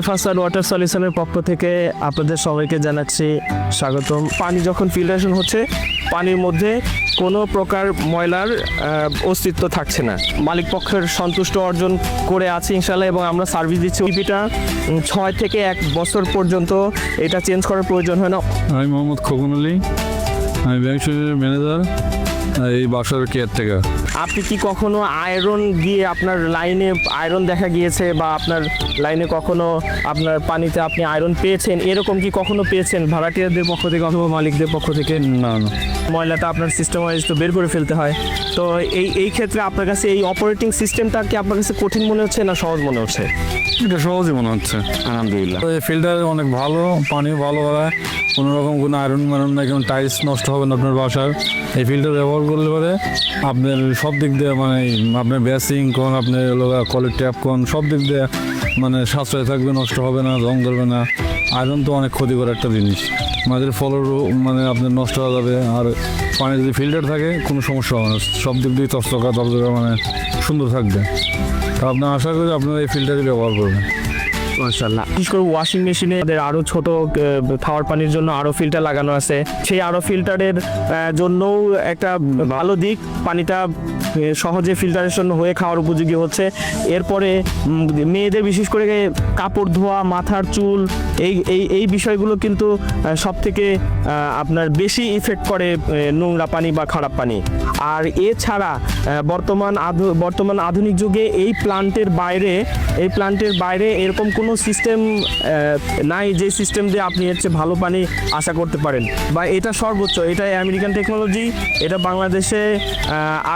এফাসার water সলিউশনের পক্ষ থেকে আপনাদের সবাইকে জানাচ্ছি স্বাগতম। পানি যখন ফিল্টারেশন হচ্ছে, পানির মধ্যে কোনো প্রকার ময়লার অস্তিত্ব থাকছে না। মালিক পক্ষের সন্তুষ্ট অর্জন করে আছে ইনশাল্লাহ এবং আমরা সার্ভিস দিচ্ছি। টিপিটা ছয় থেকে এক বছর পর্যন্ত এটা চেঞ্জ করার প্রয়োজন হয় না। আমি মোহাম্মদ খোকন আলী। আমি ব্যাংক ম্যানেজার ম্যানেজার এই বাসার কেয়ারটেকার আপনি কি কখনো আয়রন দিয়ে আপনার লাইনে আয়রন দেখা গিয়েছে বা আপনার লাইনে কখনো আপনার পানিতে আপনি আয়রন পেয়েছেন? এরকম কি কখনো পেয়েছেন? ভাড়াটিয়াদের পক্ষ থেকে অথবা মালিকদের পক্ষ থেকে? না না। ময়লাটা আপনার সিস্টেম ওয়াইজ তো বের করে ফেলতে হয়। তো এই এই ক্ষেত্রে আপনার কাছে এই অপারেটিং সিস্টেমটা কি আপনার কাছে কঠিন মনে হচ্ছে না সহজ মনে হচ্ছে? এটা সহজই মনে হচ্ছে। আলহামদুলিল্লাহ। তো এই ফিল্টার অনেক ভালো পানি ভালো হয় কোনো রকম কোনো আয়রন মারন না কোনো টাইলস নষ্ট হবে না আপনার বাসার। এই ফিল্টার ব্যবহার করলে পরে আপনার সব দিক দিয়ে মানে আপনার বেসিং কোন, আপনার কলের ট্যাপ কোন, সব দিক দিয়ে মানে সাশ্রয় থাকবে, নষ্ট হবে না জং ধরবে না। আয়রন তো অনেক ক্ষতিকর একটা জিনিস। আমাদের ফলরও মানে আপনার নষ্ট হয়ে যাবে, আর পানি যদি ফিল্টার থাকে, কোনো সমস্যা হবে না। সব দিক দিয়ে তস্তকা তস্তকা মানে সুন্দর থাকবে। তা আপনার আশা করি আপনারা এই ফিল্টারই ব্যবহার করবেন। মাশাআল্লাহ। বিশেষ করে ওয়াশিং মেশিনে আমাদের আরও ছোট খাওয়ার পানির জন্য আরও ফিল্টার লাগানো আছে। সেই আরও ফিল্টারের জন্যও একটা ভালো দিক, পানিটা সহজে ফিল্টারেশন হয়ে খাওয়ার উপযোগী হচ্ছে। এরপরে মেয়েদের বিশেষ করে কাপড় ধোয়া, মাথার চুল, এই এই এই বিষয়গুলো কিন্তু সব থেকে আপনার বেশি ইফেক্ট করে নোংরা পানি বা খারাপ পানি। আর এছাড়া বর্তমান আধু- বর্তমান আধুনিক যুগে এই প্লান্টের বাইরে, এই প্লান্টের বাইরে এরকম কোনো সিস্টেম নাই যে সিস্টেম দিয়ে আপনি হচ্ছে ভালো পানি আশা করতে পারেন। বা এটা সর্বোচ্চ এটা আমেরিকান টেকনোলজি এটা বাংলাদেশে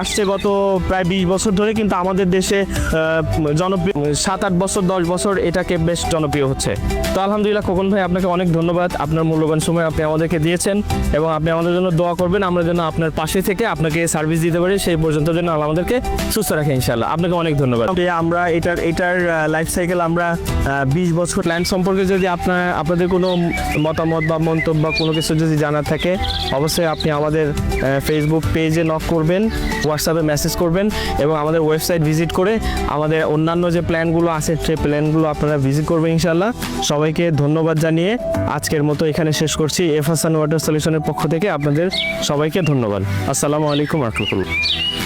আসছে গত প্রায় বিশ বছর ধরে, কিন্তু আমাদের দেশে জনপ্রিয়, সাত আট বছর, দশ বছর এটাকে বেশ জনপ্রিয় হচ্ছে। তো আলহামদুলিল্লাহ, খোকন ভাই, আপনাকে অনেক ধন্যবাদ। আপনার মূল্যবান সময় আপনি আমাদেরকে দিয়েছেন এবং আপনি আমাদের জন্য দোয়া করবেন। আমরা যেন আপনার পাশে থেকে আপনাকে সার্ভিস দিতে পারি, সেই পর্যন্ত যেন আমাদেরকে সুস্থ রাখে ইনশাল্লাহ আপনাকে অনেক ধন্যবাদ। আমরা এটার এটার লাইফ সাইকেল আমরা বিশ বছর প্ল্যান সম্পর্কে যদি আপনার, আপনাদের কোনো মতামত বা মন্তব্য কোনো কিছু যদি জানার থাকে, অবশ্যই আপনি আমাদের ফেসবুক পেজে নক করবেন হোয়াটসঅ্যাপে মেসেজ করবেন এবং আমাদের ওয়েবসাইট ভিজিট করে আমাদের অন্যান্য যে প্ল্যানগুলো আছে, সেই প্ল্যানগুলো আপনারা ভিজিট করবেন ইনশাল্লাহ সবাইকে ধন্যবাদ জানিয়ে আজকের মতো এখানে শেষ করছি। এফ হাসান ওয়াটার সলিউশনের পক্ষ থেকে আপনাদের সবাইকে ধন্যবাদ। আসসালামু আলাইকুম রহমতুল্লাহ।